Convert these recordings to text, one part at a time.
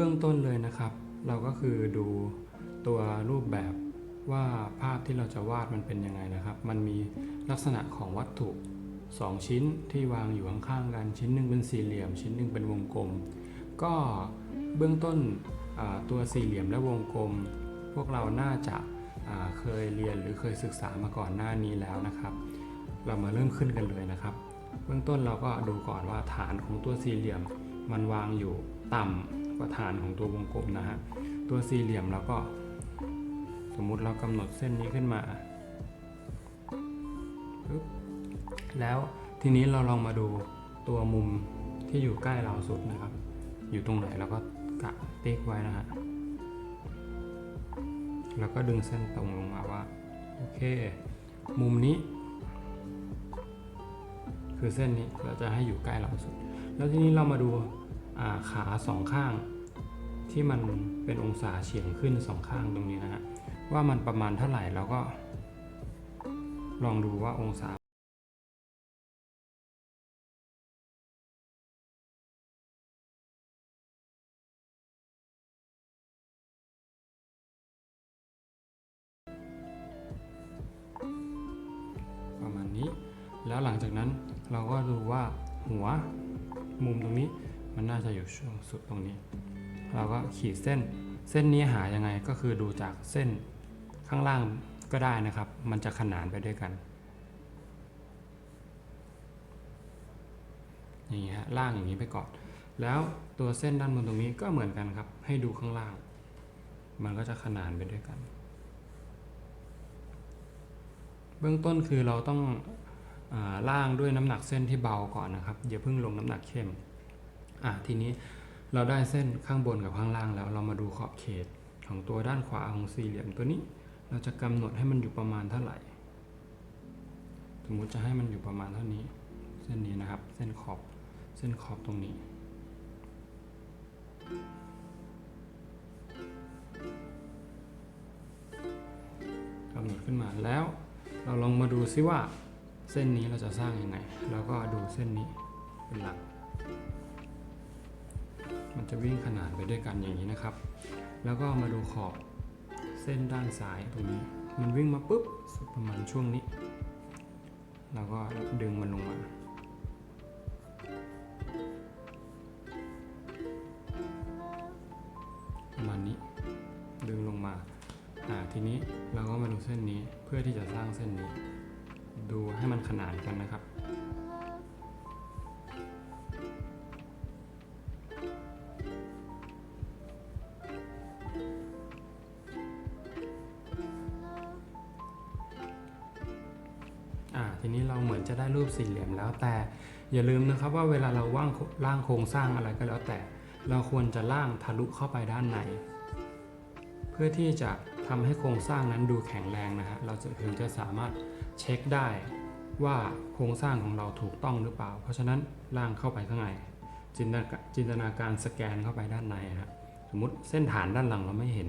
เบื้องต้นเลยนะครับ เราก็คือดูตัวรูปแบบว่าภาพที่เราจะวาดมันเป็นยังไงนะครับ มันมีลักษณะของวัตถุ 2 ชิ้นที่วางอยู่ข้างๆกันชิ้นหนึ่งเป็นสี่เหลี่ยม ชิ้นหนึ่งเป็นวงกลม ก็เบื้องต้นตัวสี่เหลี่ยมและวงกลม พวกเราน่าจะาเคยเรียนหรือเคยศึกษามาก่อนหน้านี้แล้วนะครับ เรามาเริ่มขึ้นกันเลยนะครับ เบื้องต้นเราก็ดูก่อนว่าฐานของตัวสี่เหลี่ยมมันวางอยู่ต่ำ กว่าฐานของตัววงกลมนะฮะตัวสี่เหลี่ยมเราก็ สมมุติเรากำหนดเส้นนี้ขึ้นมาปึ๊บแล้วทีนี้เราลองมาดูตัวมุมที่อยู่ใกล้เราสุดนะครับ อยู่ตรงไหนเราก็กะติ๊กไว้นะฮะแล้วก็ดึงเส้นตรงลงมาว่าโอเค มุมนี้ คือเส้นนี้เราจะให้อยู่ใกล้เราสุด แล้วทีนี้เรามาดูาขาสองข้าง ที่มันเป็นองศาเฉียงขึ้นสองข้างตรงนี้นะฮะว่ามันประมาณเท่าไหร่แล้วก็ ลองดูว่าองศาประมาณนี้ แล้วหลังจากนั้นเราก็ดูว่าหัวมุมตรงนี้มันน่าจะอยู่ช่วงสุดตรงนี้ เราก็ขีดเส้น เส้นนี้หายังไงก็คือดูจากเส้นข้างล่างก็ได้นะครับ มันจะขนานไปด้วยกันอย่างนี้ฮะล่างอย่างนี้ไปก่อน แล้วตัวเส้นด้านบนตรงนี้ก็เหมือนกันครับ ให้ดูข้างล่าง มันก็จะขนานไปด้วยกัน เบื้องต้นคือเราต้องอล่างด้วยน้ำหนักเส้นที่เบาก่อนนะครับอย่าเพิ่งลงน้ำหนักเข้มอะทีนี้ เราได้เส้นข้างบนกับข้างล่างแล้ว เรามาดูขอบเขตของตัวด้านขวาของสี่เหลี่ยมตัวนี้ เราจะกำหนดให้มันอยู่ประมาณเท่าไหร่ สมมุติจะให้มันอยู่ประมาณเท่านี้ เส้นนี้นะครับ เส้นขอบ เส้นขอบตรงนี้ กำหนดขึ้นมาแล้ว เราลองมาดูซิว่าเส้นนี้เราจะสร้างยังไง แล้วก็ดูเส้นนี้เป็นหลัก มันจะวิ่งขนานไปด้วยกันอย่างนี้นะครับ แล้วก็มาดูขอบเส้นด้านซ้ายตรงนี้ มันวิ่งมาปุ๊บประมาณช่วงนี้เราก็ดึงมันลงมาประมาณนี้ดึงลงมาอ่าทีนี้เราก็มาดูเส้นนี้เพื่อที่จะสร้างเส้นนี้ ดูให้มันขนานกันนะครับ แต่อย่าลืมนะครับว่าเวลาเราว่างร่างโครงสร้างอะไรก็แล้วแต่ เราควรจะล่างทะลุเข้าไปด้านใน เพื่อที่จะทำให้โครงสร้างนั้นดูแข็งแรงนะฮะเราจะถึงจะสามารถเช็คได้ว่าโครงสร้างของเราถูกต้องหรือเปล่า เพราะฉะนั้นล่างเข้าไปข้างในจินตนาจินตนาการสแกนเข้าไปด้านในฮะสมมติเส้นฐานด้านหลังเราไม่เห็น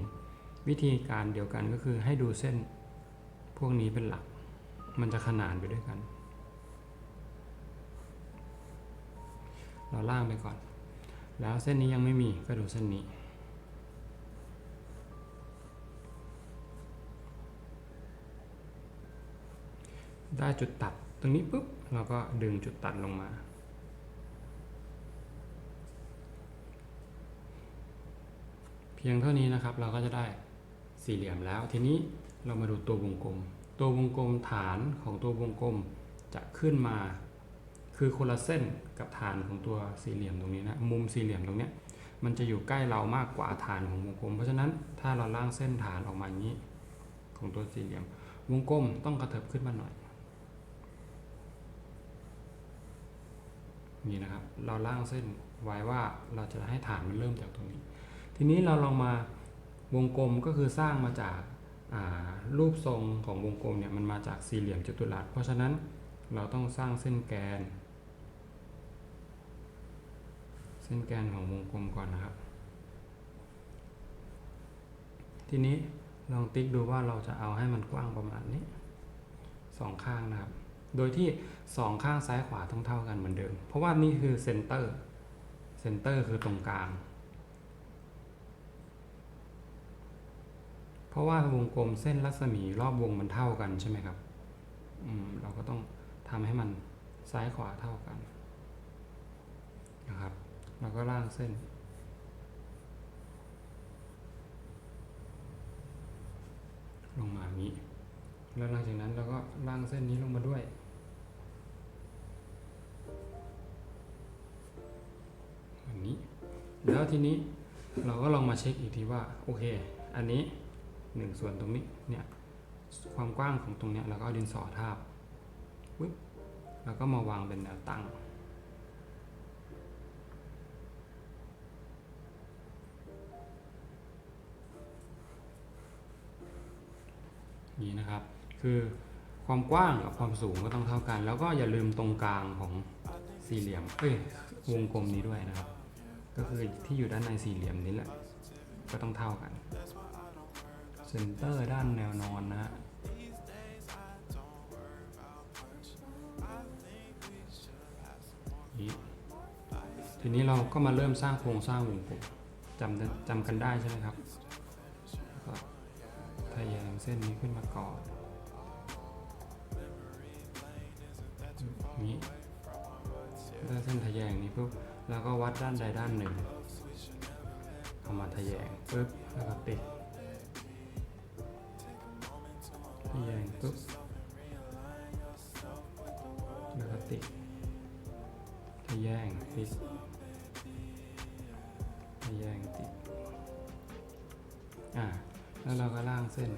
วิธีการเดียวกันก็คือให้ดูเส้นพวกนี้เป็นหลัก มันจะขนานไปด้วยกัน เราล่างไปก่อน แล้วเส้นนี้ยังไม่มีก็ดูเส้นนี้ ได้จุดตัดตรงนี้ปุ๊บเราก็ดึงจุดตัดลงมา เพียงเท่านี้นะครับเราก็จะได้สี่เหลี่ยมแล้ว ทีนี้เรามาดูตัววงกลม ตัววงกลมฐานของตัววงกลมจะขึ้นมา คือคนละเส้นกับฐานของตัวสี่เหลี่ยมตรงนี้นะมุมสี่เหลี่ยมตรงเนี้ยมันจะอยู่ใกล้เรามากกว่าฐานของวงกลม เพราะฉะนั้นถ้าเราล่างเส้นฐานออกมาอย่างนี้ ของตัวสี่เหลี่ยม วงกลมต้องกระเถิบขึ้นมาหน่อยนี่นะครับ เราล่างเส้นไว้ว่าเราจะให้ฐานมันเริ่มจากตรงนี้ ทีนี้เราลองมาวงกลมก็คือสร้างมาจาการูปทรงของวงกลมเนี่ยมันมาจากสี่เหลี่ยมจัตุรัส เพราะฉะนั้นเราต้องสร้างเส้นแกน เส้นแกนของวงกลมก่อนนะครับ ทีนี้ลองติ๊กดูว่าเราจะเอาให้มันกว้างประมาณนี้สองข้างนะครับ โดยที่สองข้างซ้ายขวาต้องเท่ากันเหมือนเดิม เพราะว่านี่คือเซนเตอร์เซนเตอร์คือตรงกลาง เพราะว่าวงกลมเส้นรัศมีรอบวงมันเท่ากันใช่ไหมครับอืมเราก็ต้องทำให้มันซ้ายขวาเท่ากันนะครับ เราก็ล่างเส้น ลงมาอย่างนี้ แล้วหลังจากนั้นเราก็ล่างเส้นนี้ลงมาด้วยแบบนี้ แล้วทีนี้เราก็ลองมาเช็คอีกทีว่า โอเค อันนี้หนึ่งส่วนตรงนี้เนี่ยความกว้างของตรงเนี้ยเราก็เอาดินสอทาบปึ๊บแล้วก็มาวางเป็นแนวตั้ง นี้นะครับ คือความกว้างกับความสูงก็ต้องเท่ากัน แล้วก็อย่าลืมตรงกลางของสี่เหลี่ยมเอ้ยวงกลมนี้ด้วยนะครับ ก็คือที่อยู่ด้านในสี่เหลี่ยมนี้แหละ ก็ต้องเท่ากันเซนเตอร์ด้านแนวนอนนะฮะทีนี้เราก็มาเริ่มสร้างโครงสร้างวงกลมจำจำกันได้ใช่ไหมครับ ทะแยงเส้นนี้ขึ้นมาก่อนนี้ได้เส้นทะแยงนี้ปุ๊บแล้วก็วัดด้านใดด้านหนึ่งเอามาทะแยงปุ๊บแล้วก็ติดทะแยงปุ๊บแล้วก็ติดทะแยงติดทะแยงติดอ่า แล้วเราก็ล่างเส้น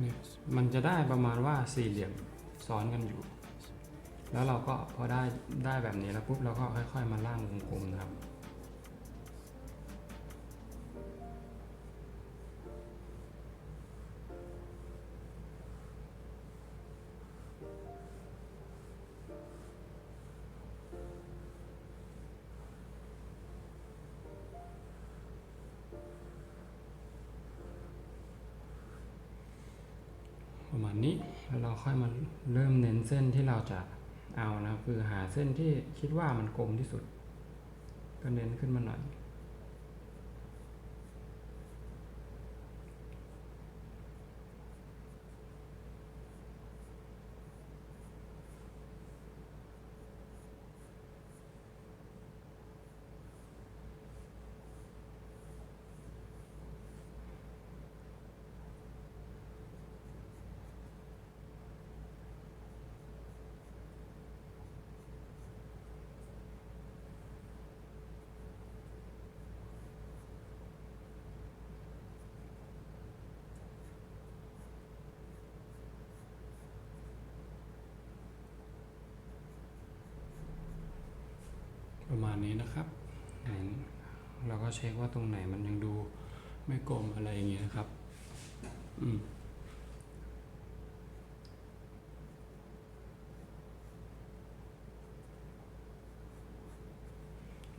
นี่มันจะได้ประมาณว่าสี่เหลี่ยมซ้อนกันอยู่ แล้วเราก็พอได้ได้แบบนี้แล้วปุ๊บเราก็ค่อย ๆ มาล่างวงกลมนะครับ เริ่มเน้นเส้นที่เราจะเอานะคือหาเส้นที่คิดว่ามันกลมที่สุด ก็เน้นขึ้นมาหน่อย ประมาณนี้นะครับเราก็เช็คว่าตรงไหนมันยังดูไม่กลมอะไรอย่างเงี้ยนะครับ อืม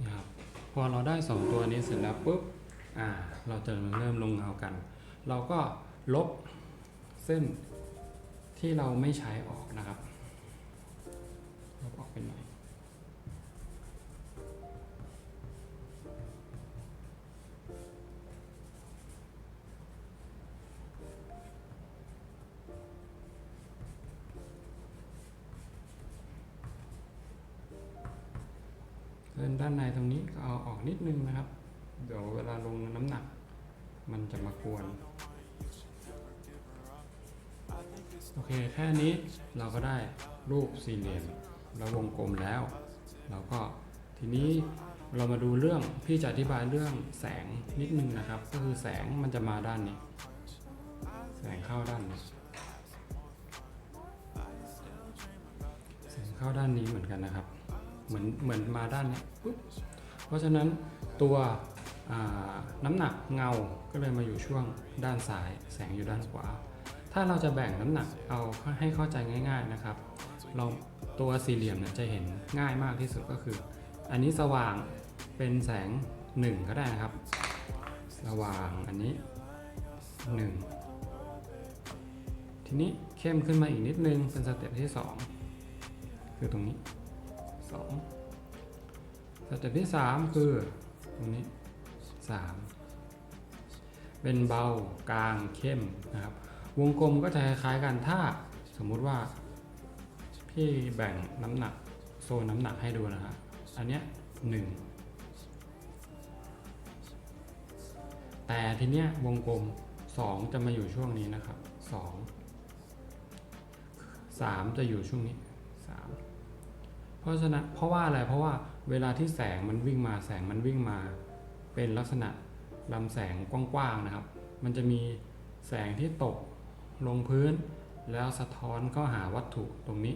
นะครับพอเราได้สองตัวนี้เสร็จแล้วปุ๊บ อ่า เราจะเริ่มลงเงากัน เราก็ลบเส้นที่เราไม่ใช้ออกนะครับ ด้านในตรงนี้ก็เอาออกนิดนึงนะครับ เดี๋ยวเวลาลงน้ำหนัก มันจะมากวนโอเคแค่นี้เราก็ได้รูปสี่เหลี่ยมแล้ววงกลมแล้ว เราก็ทีนี้เรามาดูเรื่องพี่จะอธิบายเรื่องแสงนิดนึงนะครับ ก็คือแสงมันจะมาด้านนี้ แสงเข้าด้านนี้แสงเข้าด้านนี้เหมือนกันนะครับ เหมือนเหมือนมาด้านนี้ปุ๊บเพราะฉะนั้นตัวน้ำหนักเงาก็เลยมาอยู่ช่วงด้านซ้าย แสงอยู่ด้านขวา ถ้าเราจะแบ่งน้ำหนักเอาให้เข้าใจง่าย ๆนะครับ เราตัวสี่เหลี่ยมเนี่ยจะเห็นง่ายมากที่สุดก็คือ อันนี้สว่างเป็นแสงหนึ่งก็ได้นะครับ สว่างอันนี้หนึ่งทีนี้เข้มขึ้นมาอีกนิดนึงเป็นสเต็ปที่สองคือตรงนี้ สองสเต็ปที่สามคือตรงนี้สามเป็นเบากลางเข้มนะครับ วงกลมก็จะคล้ายๆกันถ้าสมมุติว่าพี่แบ่งน้ำหนักโซนน้ำหนักให้ดูนะครับอันเนี้ยหนึ่งแต่ทีเนี้ยวงกลม 2 จะมาอยู่ช่วงนี้นะครับ 2 3 จะอยู่ช่วงนี้ 3 เพราะฉะนั้นเพราะว่าอะไรเพราะว่าเวลาที่แสงมันวิ่งมาแสงมันวิ่งมา เป็นลักษณะลำแสงกว้างๆนะครับ มันจะมีแสงที่ตกลงพื้น แล้วสะท้อนเข้าหาวัตถุตรงนี้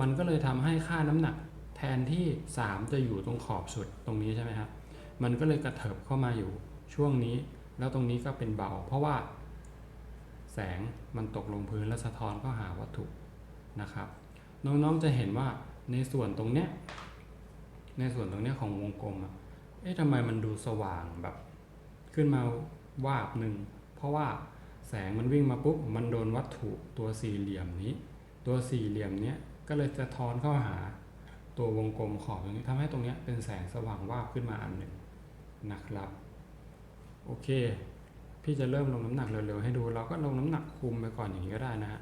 มันก็เลยทำให้ค่าน้ำหนักแทนที่ 3 จะอยู่ตรงขอบสุดตรงนี้ใช่ไหมครับมันก็เลยกระเถิบเข้ามาอยู่ช่วงนี้ แล้วตรงนี้ก็เป็นเบา เพราะว่า แสงมันตกลงพื้นแล้วสะท้อนเข้าหาวัตถุนะครับ น้องๆจะเห็นว่า ในส่วนตรงเนี้ย ในส่วนตรงเนี้ยของวงกลมอะเอ๊ะทำไมมันดูสว่างแบบ ขึ้นมาวาบหนึ่ง เพราะว่าแสงมันวิ่งมาปุ๊บ มันโดนวัตถุตัวสี่เหลี่ยมนี้ ตัวสี่เหลี่ยมเนี้ยก็เลยจะทอนเข้าหาตัววงกลมขอบตรงนี้ทำให้ตรงเนี้ยเป็นแสงสว่างวาบขึ้นมาอันหนึ่งนะครับ โอเค พี่จะเริ่มลงน้ำหนักเร็วๆให้ดู เราก็ลงน้ำหนักคุมไปก่อนอย่างนี้ก็ได้นะฮะ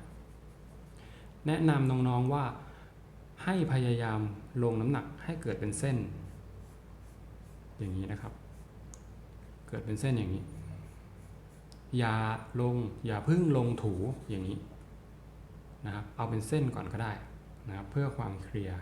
แนะนำน้องๆว่า ให้พยายามลงน้ำหนักให้เกิดเป็นเส้น อย่างนี้นะครับ เกิดเป็นเส้นอย่างนี้ อย่าลงอย่าพึ่งลงถูอย่างนี้นะครับ เอาเป็นเส้นก่อนก็ได้นะครับ เพื่อความเคลียร์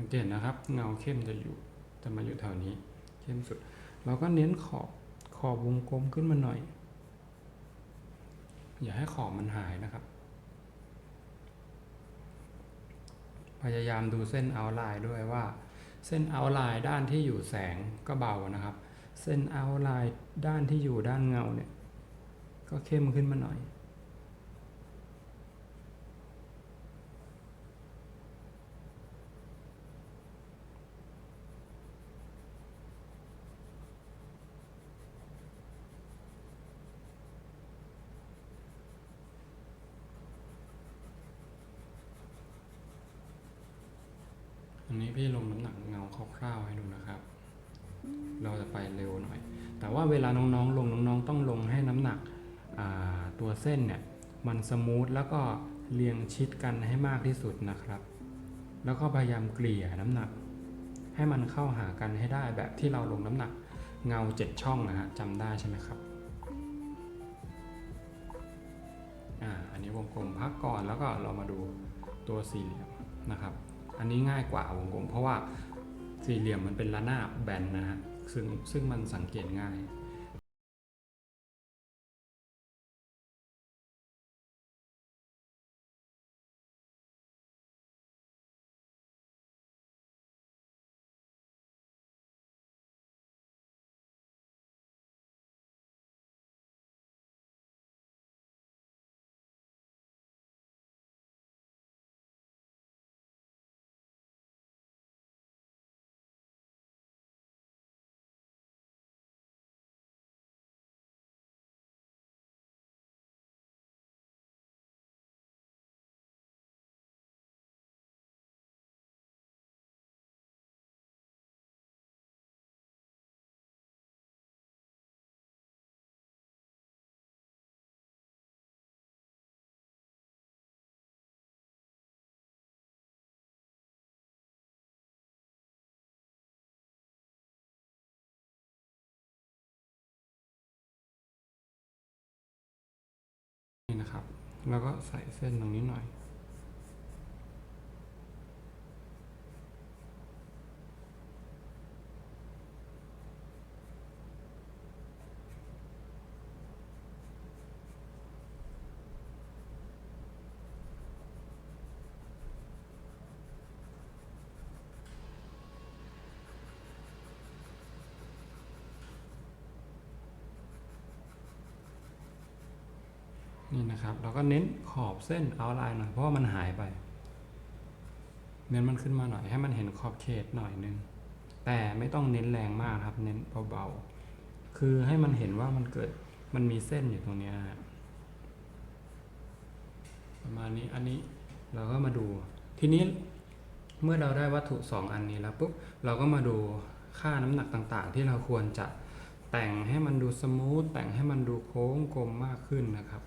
สังเกตนะครับ เงาเข้มจะอยู่จะมาอยู่แถวนี้ เข้มสุด เราก็เน้นขอบขอบวงกลมขึ้นมาหน่อย อย่าให้ขอบมันหายนะครับ พยายามดูเส้นเอาไลน์ด้วยว่า เส้นเอาไลน์ด้านที่อยู่แสงก็เบานะครับ เส้นเอาไลน์ด้านที่อยู่ด้านเงาเนี่ย ก็เข้มขึ้นมาหน่อย นนี้พี่ลงน้ำหนักเงาคร่าวๆให้ดูนะครับ เราจะไปเร็วหน่อย แต่ว่าเวลาน้องๆ ลงน้องๆ ต้องลงให้น้ำหนักตัวเส้นเนี่ยมันสมูทแล้วก็เรียงชิดกันให้มากที่สุดนะครับ แล้วก็พยายามเกลี่ยน้ำหนัก ให้มันเข้าหากันให้ได้แบบที่เราลงน้ำหนักเงาเจ็ดช่องนะฮะจำได้ใช่ไหมครับอ่าอันนี้วงกลมพักก่อนแล้วก็เรามาดูตัวสี่เหลี่ยมนะครับ อันนี้ง่ายกว่าวงกลม เพราะว่าสี่เหลี่ยมมันเป็นระนาบแบนนะฮะซึ่งซึ่งมันสังเกตง่าย นี่นะครับ แล้วก็ใส่เส้นตรงนี้หน่อย นี่นะครับ เราก็เน้นขอบเส้นเอาลน์หน่อยเพราะว่ามันหายไป เน้นมันขึ้นมาหน่อยให้มันเห็นขอบเขตหน่อยนึง แต่ไม่ต้องเน้นแรงมากครับ เน้นเบาๆ คือให้มันเห็นว่ามันเกิดมันมีเส้นอยู่ตรงนี้ยฮะประมาณนี้อันนี้เราก็มาดู ทีนี้เมื่อเราได้วัตถุ 2 อันนี้แล้วปุ๊บเราก็มาดูค่าน้ำหนักต่างๆ ที่เราควรจะแต่งให้มันดูสมูทแต่งให้มันดูโค้งกลมมากขึ้นนะครับ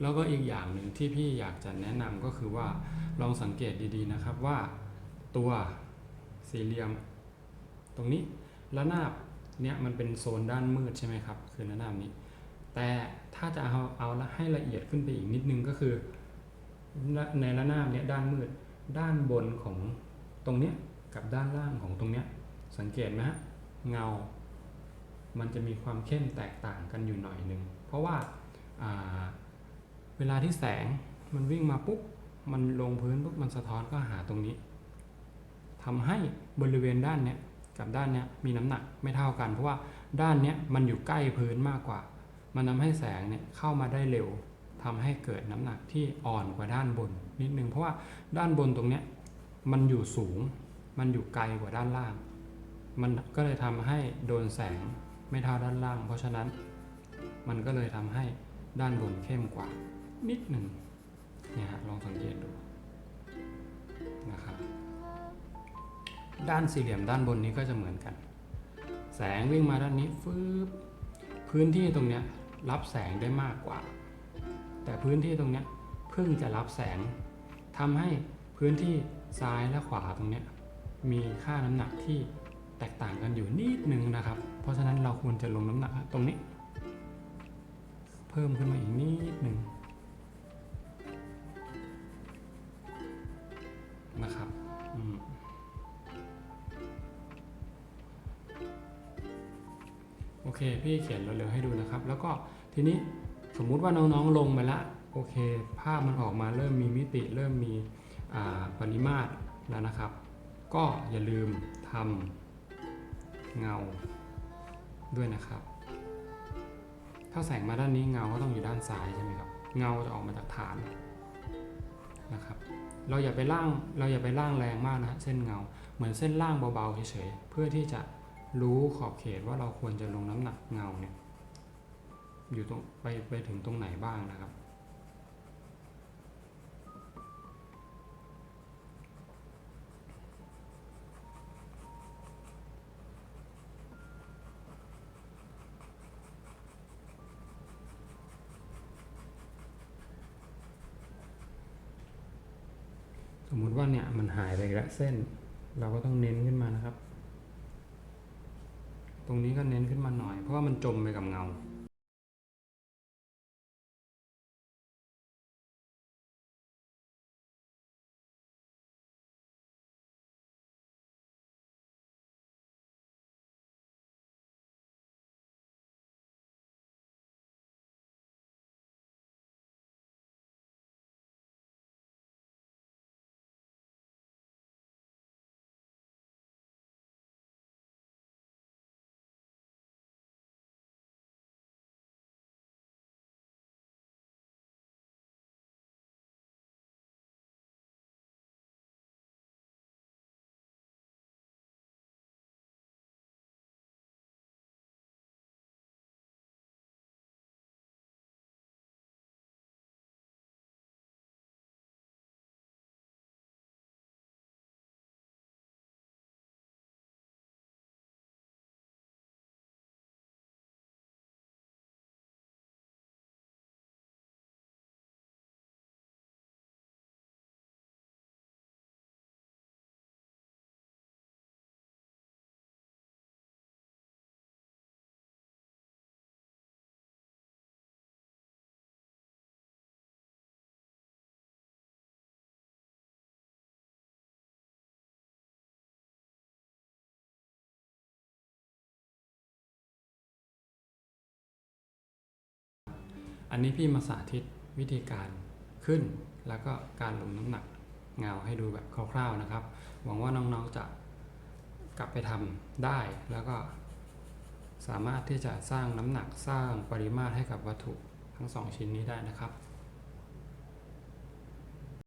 แล้วก็อีกอย่างหนึ่งที่พี่อยากจะแนะนำก็คือว่าลองสังเกตดีๆนะครับว่าตัวสี่เหลี่ยม ตรงนี้ระนาบเนี่ยมันเป็นโซนด้านมืดใช่ไหมครับ คือระนาบนี้ แต่ถ้าจะเอาเอาละให้ละเอียดขึ้นไปอีกนิดนึงก็คือ ในระนาบเนี่ยด้านมืดด้านบนของตรงเนี้ยกับด้านล่างของตรงเนี้ยสังเกตไหมฮะเงา มันจะมีความเข้มแตกต่างกันอยู่หน่อยหนึ่งเพราะว่าอ่า เวลาที่แสงมันวิ่งมาปุ๊บมันลงพื้นปุ๊บมันสะท้อนก็หาตรงนี้ทำให้บริเวณด้านเนี้ยกับด้านเนี้ยมีน้ำหนักไม่เท่ากัน เพราะว่าด้านเนี้ยมันอยู่ใกล้พื้นมากกว่า มันทำให้แสงเนี่ยเข้ามาได้เร็วทำให้เกิดน้ำหนักที่อ่อนกว่าด้านบนนิดนึงเพราะว่าด้านบนตรงเนี้ยมันอยู่สูง มันอยู่ไกลกว่าด้านล่าง มันก็เลยทำให้โดนแสงไม่เท่าด้านล่าง เพราะฉะนั้นมันก็เลยทำให้ด้านบนเข้มกว่า นิดหนึ่งเนี่ยฮะลองสังเกตดูนะครับด้านสี่เหลี่ยมด้านบนนี้ก็จะเหมือนกัน แสงวิ่งมาด้านนี้ฟืบพื้นที่ตรงเนี้ยรับแสงได้มากกว่า แต่พื้นที่ตรงเนี้ยเพิ่งจะรับแสงทำให้พื้นที่ซ้ายและขวาตรงเนี้ยมีค่าน้ำหนักที่แตกต่างกันอยู่นิดนึงนะครับ เพราะฉะนั้นเราควรจะลงน้ำหนักตรงนี้ เพิ่มขึ้นมาอีกนิดหนึ่ง นะครับอืมโอเค พี่เขียนเร็วๆให้ดูนะครับ แล้วก็ทีนี้สมมุติว่าน้องๆลงไปละโอเค ภาพมันออกมาเริ่มมีมิติ เริ่มมีปริมาตรแล้วนะครับ ก็อย่าลืมทำเงาด้วยนะครับ ถ้าแสงมาด้านนี้เงาก็ต้องอยู่ด้านซ้ายใช่ไหมครับ เงาจะออกมาจากฐานนะครับ เราอย่าไปล่างเราอย่าไปล่างแรงมากนะเส้นเงา เหมือนเส้นล่างเบาๆเฉยๆเพื่อที่จะรู้ขอบเขตว่าเราควรจะลงน้ำหนักเงาเนี่ยอยู่ตรงไปไปถึงตรงไหนบ้างนะครับ สมมุติว่าเนี่ยมันหายไปละเส้น เราก็ต้องเน้นขึ้นมานะครับ ตรงนี้ก็เน้นขึ้นมาหน่อย เพราะว่ามันจมไปกับเงา อันนี้พี่มาสาธิตวิธีการขึ้น แล้วก็การลงน้ำหนักเงาให้ดูแบบคร่าวๆนะครับ หวังว่าน้องๆจะกลับไปทำได้แล้วก็สามารถที่จะสร้างน้ำหนักสร้างปริมาตรให้กับวัตถุทั้งสองชิ้นนี้ได้นะครับ